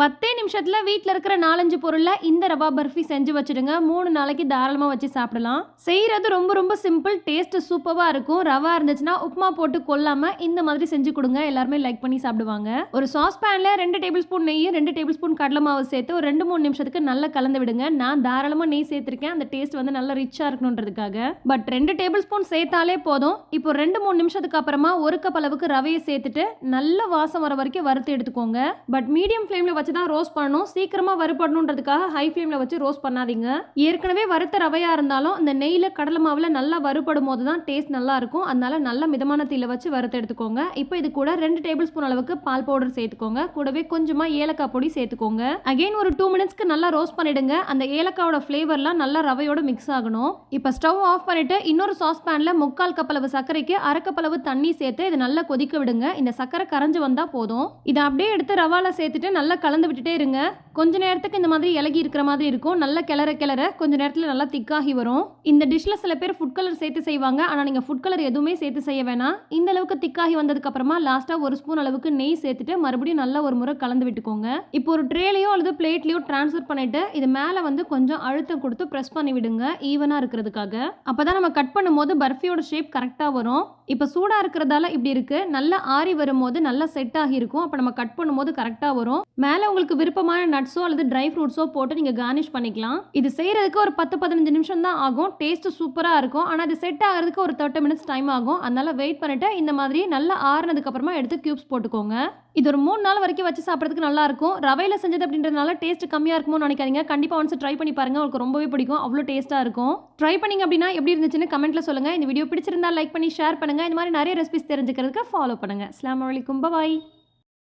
பத்தே நிமிஷத்தில் வீட்டில் இருக்கிற நாலஞ்சு பொருளில் இந்த ரவா பர்ஃபி செஞ்சு வச்சுடுங்க. மூணு நாளைக்கு தாராளமாக வச்சு சாப்பிடலாம். செய்கிறது ரொம்ப ரொம்ப சிம்பிள் டேஸ்ட்டு சூப்பராக இருக்கும். ரவா இருந்துச்சுன்னா உப்புமா போட்டு கொல்லாமல் இந்த மாதிரி செஞ்சு கொடுங்க. எல்லாருமே லைக் பண்ணி சாப்பிடுவாங்க. ஒரு சாஸ் பேனில் ரெண்டு டேபிள் ஸ்பூன் நெய் ரெண்டு டேபிள் ஸ்பூன் கடலை மாவு சேர்த்து ஒரு ரெண்டு மூணு நிமிஷத்துக்கு நல்லா கலந்து விடுங்க. நான் தாராளமாக நெய் சேர்த்துருக்கேன். அந்த டேஸ்ட் வந்து நல்லா ரிச்சாக இருக்கணுன்றதுக்காக. பட் ரெண்டு டேபிள் ஸ்பூன் சேர்த்தாலே போதும். இப்போ ரெண்டு மூணு நிமிஷத்துக்கு அப்புறமா ஒரு கப் அளவுக்கு ரவையை சேர்த்துட்டு நல்ல வாசம் வர வரைக்கும் வறுத்து எடுத்துக்கோங்க. பட் மீடியம் ஃப்ளேமில் வச்சு தான் ரோஸ்ட் பண்ணணும். சீக்கிரமாக வறுபடணுன்றதுக்காக ஹை ஃப்ளேமில் வச்சு ரோஸ்ட் பண்ணாதீங்க. ஏற்கனவே வறுத்த ரவையாக இருந்தாலும் இந்த நெய்யில் கடலை மாவில் நல்லா வறுபடும் போது தான் டேஸ்ட் நல்லா இருக்கும். அதனால நல்ல மிதமான தீயில் வச்சு வறுத்து எடுத்துக்கோங்க. இப்போ இது கூட ரெண்டு டேபிள் ஸ்பூன் அளவுக்கு பால் பவுடர் சேர்த்துக்கோங்க. கூடவே கொஞ்சமாக ஏலக்காய் பொடி சேர்த்துக்கோங்க. அகைன் ஒரு டூ மினிட்ஸ்க்கு நல்லா ரோஸ்ட் பண்ணிடுங்க. அந்த ஏலக்காயோட ஃப்ளேவர்லாம் நல்லா ரவையோட மிக்ஸ் ஆகணும். இப்போ ஸ்டவ் ஆஃப் பண்ணிட்டு இன்னொரு சாஸ் பேனில் முக்கால் கப்பளவு சர்க்கரைக்கு அரைக்கப்பளவு தண்ணி சேர்த்து இதை நல்லா கொதிக்க விடுங்க. இந்த சர்க்கரை கரைஞ்சு வந்தால் போதும். இதை அப்படியே எடுத்து ரவால சேர்த்துட்டு நல்லா கலந்து விட்டுட்டே இருங்க. கொஞ்ச நேரத்துக்கு இந்த மாதிரி இலகி இருக்கிற மாதிரி இருக்கும். நல்லா கிளற கிளற கொஞ்ச நேரத்தில் நல்லா திக்காகி வரும். இந்த டிஷ்ஷில் சில பேர் ஃபுட் கலர் சேர்த்து செய்வாங்க. ஆனால் நீங்கள் ஃபுட் கலர் எதுவுமே சேர்த்து செய்ய வேணாம். இந்த அளவுக்கு திக்காகி வந்ததுக்கு அப்புறமா லாஸ்ட்டாக ஒரு ஸ்பூன் அளவுக்கு நெய் சேர்த்துட்டு மறுபடியும் நல்லா ஒரு முறை கலந்து விட்டுக்கோங்க. இப்போ ஒரு ட்ரேலையோ அல்லது பிளேட்லையோ ட்ரான்ஸ்ஃபர் பண்ணிட்டு இது மேலே வந்து கொஞ்சம் அழுத்தம் கொடுத்து ப்ரெஸ் பண்ணி விடுங்க. ஈவனாக இருக்கிறதுக்காக. அப்போ தான் நம்ம கட் பண்ணும்போது பர்ஃபியோட ஷேப் கரெக்டாக வரும். இப்போ சூடாக இருக்கிறதால இப்படி இருக்குது நல்லா ஆறி வரும்போது நல்லா செட் ஆகி இருக்கும். அப்போ நம்ம கட் பண்ணும்போது கரெக்டாக வரும். மேலே உங்களுக்கு விருப்பமான நட்ஸோ அல்லது ட்ரை ஃப்ரூட்ஸோ போட்டு நீங்கள் கார்னிஷ் பண்ணிக்கலாம். இது செய்கிறதுக்கு ஒரு பத்து பதினஞ்சு நிமிஷம் தான் ஆகும். டேஸ்ட்டு சூப்பராக இருக்கும். ஆனால் இது செட் ஆகிறதுக்கு ஒரு தேர்ட்டி மினிட்ஸ் டைம் ஆகும். அதனால வெயிட் பண்ணிட்டு இந்த மாதிரி நல்லா ஆறுனதுக்கு அப்புறமா எடுத்து க்யூப்ஸ் போட்டுக்கோங்க. இது ஒரு மூணு நாள் வரைக்கும் வச்சு சாப்பிட்றதுக்கு நல்லா இருக்கும். ரவையில் செஞ்சது அப்படின்றதுனால டேஸ்ட் கம்மியாக இருக்குமோ நினைக்காதீங்க. கண்டிப்பாக ஒன்ஸ் ட்ரை பண்ணி பாருங்க. உங்களுக்கு ரொம்பவே பிடிக்கும். அவ்வளோ டேஸ்ட்டாக இருக்கும். ட்ரை பண்ணீங்க அப்படின்னா எப்படி இருந்துச்சுன்னு கமெண்ட்ல சொல்லுங்க. இந்த வீடியோ பிடிச்சிருந்தா லைக் பண்ணி ஷேர் பண்ணுங்க. இந்த மாதிரி நிறைய ரெசிபிஸ் தெரிஞ்சுக்கிறதுக்கு ஃபாலோ பண்ணுங்க. அஸ்லாம் வலைக்கும் பாய்